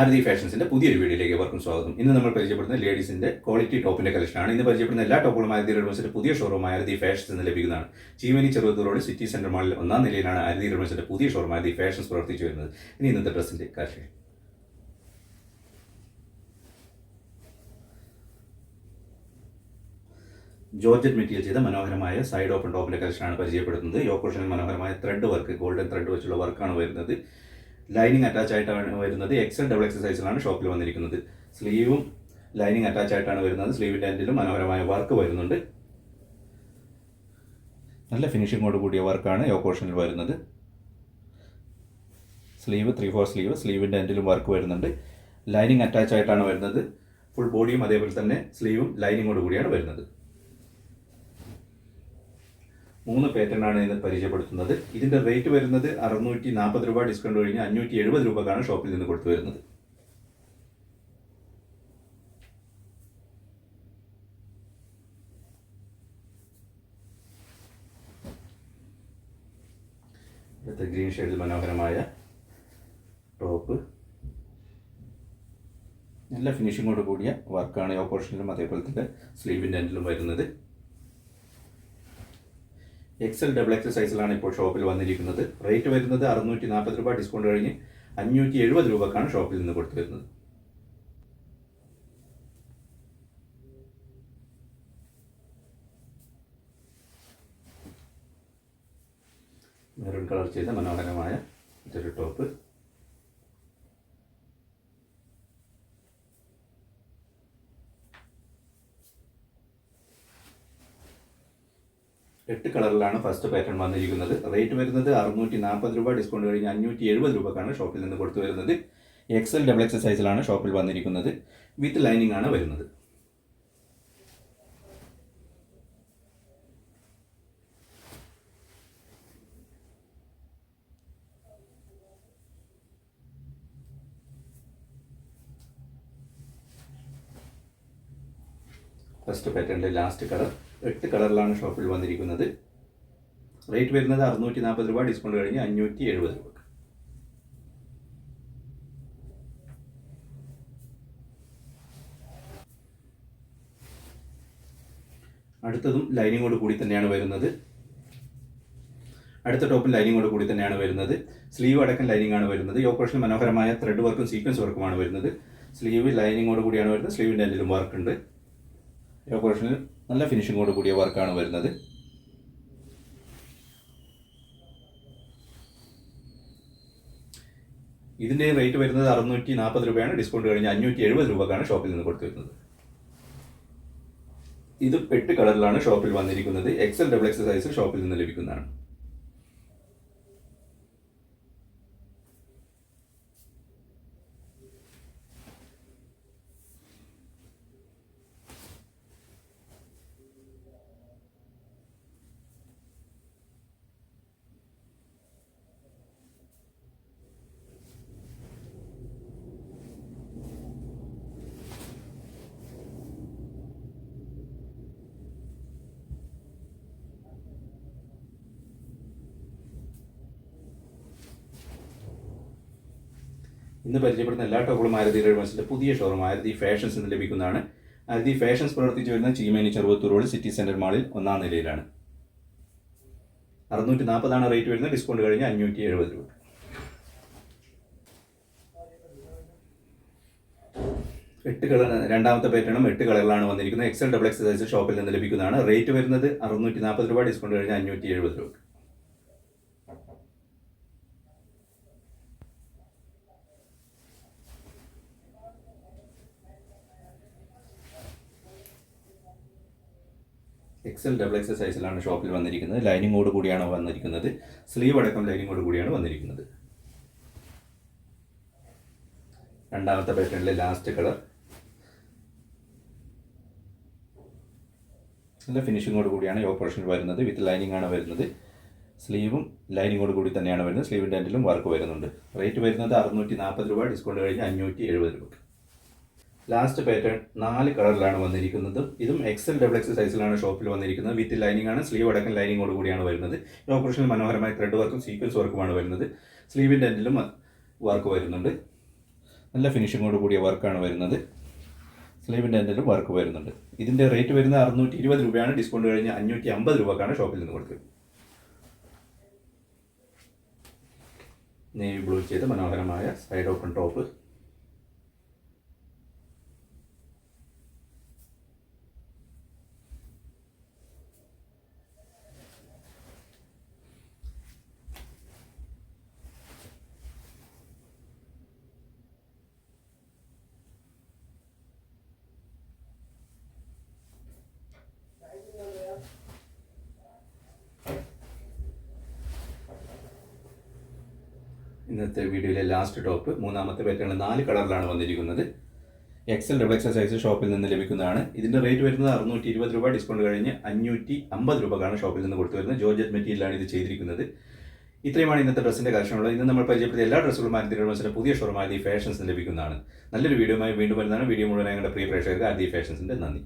ആരതി ഫാഷൻസിന്റെ പുതിയൊരു വീഡിയോയിലേക്ക് ഏവർക്കും സ്വാഗതം. ഇന്ന് നമ്മൾ പരിചയപ്പെടുന്ന ലേഡീസിന്റെ ക്വാളിറ്റി ടോപ്പിന്റെ കളക്ഷനാണ്. ഇന്ന് പരിചയപ്പെടുന്ന എല്ലാ ടോപ്പുകളും ആരതി റെഡ്മസിന്റെ പുതിയ ഷോറൂം ആരതി ഫാഷൻസ് എന്ന് ലഭിക്കുന്നതാണ്. Cheemeni Cheruvathur road city centre മാളിൽ ഒന്നാം നിലയിലാണ് ആരതി റെഡ്മസിന്റെ പുതിയ ഷോറൂം ആരതി ഫാഷൻസ് പ്രവർത്തിച്ചു വരുന്നത്. ഇനി ഇന്നത്തെ ഡ്രസ്സിന്റെ കാര്യം ജോർജറ്റ് മെറ്റീരിയൽ ചെയ്ത മനോഹരമായ സൈഡ് ഓപ്പൺ ടോപ്പിന്റെ കളക്ഷനാണ് പരിചയപ്പെടുത്തുന്നത് യോക്കോഷനിൽ മനോഹരമായ ത്രെഡ് വർക്ക് ഗോൾഡൻ ത്രെഡ് വെച്ചുള്ള വർക്കാണ് വരുന്നത്. ലൈനിങ് അറ്റാച്ച് ആയിട്ടാണ് വരുന്നത്. എക്സൽ ഡബിൾ എക്സസൈസിലാണ് ഷോപ്പിൽ വന്നിരിക്കുന്നത്. സ്ലീവും ലൈനിങ് അറ്റാച്ച് ആയിട്ടാണ് വരുന്നത്. സ്ലീവിന്റെ എൻഡിലും മനോഹരമായ വർക്ക് വരുന്നുണ്ട്. നല്ല ഫിനിഷിങ്ങോട് കൂടിയ വർക്കാണ് യോ യോക്കോഷനിൽ വരുന്നത്. സ്ലീവ് ത്രീ ഫോർ സ്ലീവ് സ്ലീവിന്റെ എൻഡിലും വർക്ക് വരുന്നുണ്ട്. ലൈനിങ് അറ്റാച്ച് ആയിട്ടാണ് വരുന്നത്. ഫുൾ ബോഡിയും അതേപോലെ തന്നെ സ്ലീവും ലൈനിങ്ങോട് കൂടിയാണ് വരുന്നത്. മൂന്ന് പാറ്റേൺ ആണ് ഇന്ന് പരിചയപ്പെടുത്തുന്നത്. ഇതിന്റെ റേറ്റ് വരുന്നത് അറുന്നൂറ്റി നാൽപ്പത് രൂപ ഡിസ്കൗണ്ട് കഴിഞ്ഞ് അഞ്ഞൂറ്റി എഴുപത് രൂപക്കാണ് ഷോപ്പിൽ നിന്ന് കൊടുത്തു വരുന്നത്. അടുത്ത ഗ്രീൻ ഷെയ്ഡിൽ മനോഹരമായ ടോപ്പ് നല്ല ഫിനിഷിങ്ങോട് കൂടിയ വർക്കാണ് ഓപ്പോർഷനിലും അതേപോലെ തന്നെ സ്ലീവിന്റെ എൻഡിലും വരുന്നത്. എക്സൽ ഡബിൾ എക്സൽ സൈസിലാണ് ഇപ്പോൾ ഷോപ്പിൽ വന്നിരിക്കുന്നത്. റേറ്റ് വരുന്നത് അറുന്നൂറ്റി നാൽപ്പത് രൂപ ഡിസ്കൗണ്ട് കഴിഞ്ഞ് അഞ്ഞൂറ്റി എഴുപത് രൂപക്കാണ് ഷോപ്പിൽ നിന്ന് കൊടുത്തു വരുന്നത് മെറൂൺ കളർ ചെയ്ത മനോഹരമായ ഇതൊരു ടോപ്പ്. എട്ട് കളറിലാണ് ഫസ്റ്റ് പാറ്റേൺ വന്നിരിക്കുന്നത്. റേറ്റ് വരുന്നത് അറുന്നൂറ്റി നാൽപ്പത് രൂപ ഡിസ്കൗണ്ട് കഴിഞ്ഞ് അഞ്ഞൂറ്റി എഴുപത് രൂപക്കാണ് ഷോപ്പിൽ നിന്ന് കൊടുത്തു വരുന്നത്. എക്സൽ ഡബിൾ എക്സൽ സൈസിലാണ് ഷോപ്പിൽ വന്നിരിക്കുന്നത്. വിത്ത് ലൈനിങ് ആണ് വരുന്നത്. ഫസ്റ്റ് പാറ്റേണിലെ ലാസ്റ്റ് കളർ എട്ട് കളറിലാണ് ഷോപ്പിൽ വന്നിരിക്കുന്നത്. റേറ്റ് വരുന്നത് അറുന്നൂറ്റി നാൽപ്പത് രൂപ ഡിസ്കൗണ്ട് കഴിഞ്ഞ് അഞ്ഞൂറ്റി എഴുപത് രൂപ അടുത്തതും ലൈനിങ്ങോട് കൂടി തന്നെയാണ് വരുന്നത്. അടുത്ത ടോപ്പിൽ ലൈനിങ്ങോട് കൂടി തന്നെയാണ് വരുന്നത്. സ്ലീവ് അടക്കം ലൈനിങ് ആണ് വരുന്നത് യോക്കോഷന് മനോഹരമായ ത്രെഡ് വർക്കും സീക്വൻസ് വർക്കുമാണ് വരുന്നത്. സ്ലീവ് ലൈനിങ്ങോട് കൂടിയാണ് വരുന്നത്. സ്ലീവിന്റെ എന്തെങ്കിലും വർക്ക് ഉണ്ട്. യോക്കോഷനിൽ നല്ല ഫിനിഷിങ്ങോട് കൂടിയ വർക്കാണ് വരുന്നത്. ഇതിന്റെ റേറ്റ് വരുന്നത് അറുന്നൂറ്റി നാൽപ്പത് രൂപയാണ്. ഡിസ്കൗണ്ട് കഴിഞ്ഞ് അഞ്ഞൂറ്റി എഴുപത് രൂപക്കാണ് ഷോപ്പിൽ നിന്ന് കൊടുത്തു വരുന്നത് ഇത് എട്ട് കളറിലാണ് ഷോപ്പിൽ വന്നിരിക്കുന്നത്. എക്സൽ ഡബിൾ എക്സ് സൈസ് ഷോപ്പിൽ നിന്ന് ലഭിക്കുന്നതാണ്. ഇന്ന് പരിചയപ്പെടുന്ന എല്ലാ ടോപ്പുകളും ആരതി റെഡ്മസിന്റെ പുതിയ ഷോറൂം ആരതി ഫാഷൻസ് എന്ന് ലഭിക്കുന്നതാണ്. ആരതി ഫാഷൻസ് പ്രവർത്തിച്ചു വരുന്ന Cheemeni Cheruvathur road city centre മാളിൽ ഒന്നാം നിലയിലാണ്. അറുന്നൂറ്റി നാൽപ്പതാണ് റേറ്റ് വരുന്നത്. ഡിസ്കൗണ്ട് കഴിഞ്ഞ് അഞ്ഞൂറ്റി എഴുപത് രൂപ. എട്ട് കളർ രണ്ടാമത്തെ പാറ്റേണും എട്ട് കളറിലാണ് വന്നിരിക്കുന്നത്. എക്സൽ ഡബിൾ എക്സ് ഷോപ്പിൽ നിന്ന് ലഭിക്കുന്നതാണ്. റേറ്റ് വരുന്നത് അറുന്നൂറ്റി നാൽപ്പത് രൂപ. ഡിസ്കൗണ്ട് കഴിഞ്ഞ് അഞ്ഞൂറ്റി എഴുപത് രൂപ. എക്സൽ ഡബിൾ എക്സൽ സൈസിലാണ് ഷോപ്പിൽ വന്നിരിക്കുന്നത്. ലൈനിങ്ങോട് കൂടിയാണ് വന്നിരിക്കുന്നത്. സ്ലീവ് അടക്കം ലൈനിങ്ങോട് കൂടിയാണ് വന്നിരിക്കുന്നത്. രണ്ടാമത്തെ പാറ്റേണിലെ ലാസ്റ്റ് കളർ നല്ല ഫിനിഷിങ്ങോട് കൂടിയാണ് ഈ ഓപ്പറേഷൻ വരുന്നത്. വിത്ത് ലൈനിങ് ആണ് വരുന്നത്. സ്ലീവും ലൈനിങ്ങോട് കൂടി തന്നെയാണ് വരുന്നത്. സ്ലീവിന്റെ എൻഡിലും വർക്ക് വരുന്നുണ്ട്. റേറ്റ് വരുന്നത് അറുന്നൂറ്റി നാൽപ്പത് രൂപ. ഡിസ്കൗണ്ട് കഴിഞ്ഞ് അഞ്ഞൂറ്റി എഴുപത് രൂപ ലാസ്റ്റ് പാറ്റേൺ നാല് കളറിലാണ് വന്നിരിക്കുന്നത്. ഇതും എക്സൽ ഡബിൾ എക്സൽ സൈസിലാണ് ഷോപ്പിൽ വന്നിരിക്കുന്നത്. വിത്ത് ലൈനിങ് ആണ്. സ്ലീവ് അടക്കം ലൈനിങ്ങോട് കൂടിയാണ് വരുന്നത്. ഓപ്പറേഷനിൽ മനോഹരമായ ത്രെഡ് വർക്കും സീക്വൻസ് വർക്കുമാണ് വരുന്നത്. സ്ലീവിന്റെ എൻഡിലും വർക്ക് വരുന്നുണ്ട്. നല്ല ഫിനിഷിങ്ങോട് കൂടിയ വർക്കാണ് വരുന്നത്. സ്ലീവിന്റെ എൻഡിലും വർക്ക് വരുന്നുണ്ട്. ഇതിന്റെ റേറ്റ് വരുന്നത് അറുന്നൂറ്റി ഇരുപത് രൂപയാണ്. ഡിസ്കൗണ്ട് കഴിഞ്ഞ് അഞ്ഞൂറ്റി അമ്പത് രൂപക്കാണ് ഷോപ്പിൽ നിന്ന് കൊടുക്കുക. നേവി ബ്ലൂ ചെയ്ത് മനോഹരമായ സൈഡ് ഓപ്പൺ ടോപ്പ് ഇന്നത്തെ വീഡിയോയിലെ ലാസ്റ്റ് ടോപ്പ് മൂന്നാമത്തെ പാറ്റേണിൽ നാല് കളറിലാണ് വന്നിരിക്കുന്നത്. എക്സൽ ഡബിൾ എക്സൽ സൈസ് ഷോപ്പിൽ നിന്ന് ലഭിക്കുന്നതാണ്. ഇതിന്റെ റേറ്റ് വരുന്നത് അറുന്നൂറ്റി ഇരുപത് രൂപ ഡിസ്കൗണ്ട് കഴിഞ്ഞ് അഞ്ഞൂറ്റി അമ്പത് രൂപക്കാണ് ഷോപ്പിൽ നിന്ന് കൊടുത്തു വരുന്നത്. ജോർജറ്റ് മെറ്റീരിയലാണ് ഇത് ചെയ്തിരിക്കുന്നത്. ഇത്രയുമാണ് ഇന്നത്തെ ഡ്രസ്സിന്റെ കാര്യങ്ങളുള്ളത്. ഇന്ന് നമ്മൾ പരിചയപ്പെടുത്തിയ എല്ലാ ഡ്രസ്സുകളും ആദ്യ ഡ്രസ്സിന്റെ പുതിയ ഷോറും ആദ്യ ഫാഷൻസ് ലഭിക്കുന്നതാണ്. നല്ലൊരു വീഡിയോയുമായി വീണ്ടും വരുന്നതാണ്. വീഡിയോ മുഴുവൻ ഞങ്ങളുടെ പ്രിയ പ്രേക്ഷകർക്ക് ആദ്യ ഫാഷൻസിന്റെ നന്ദി.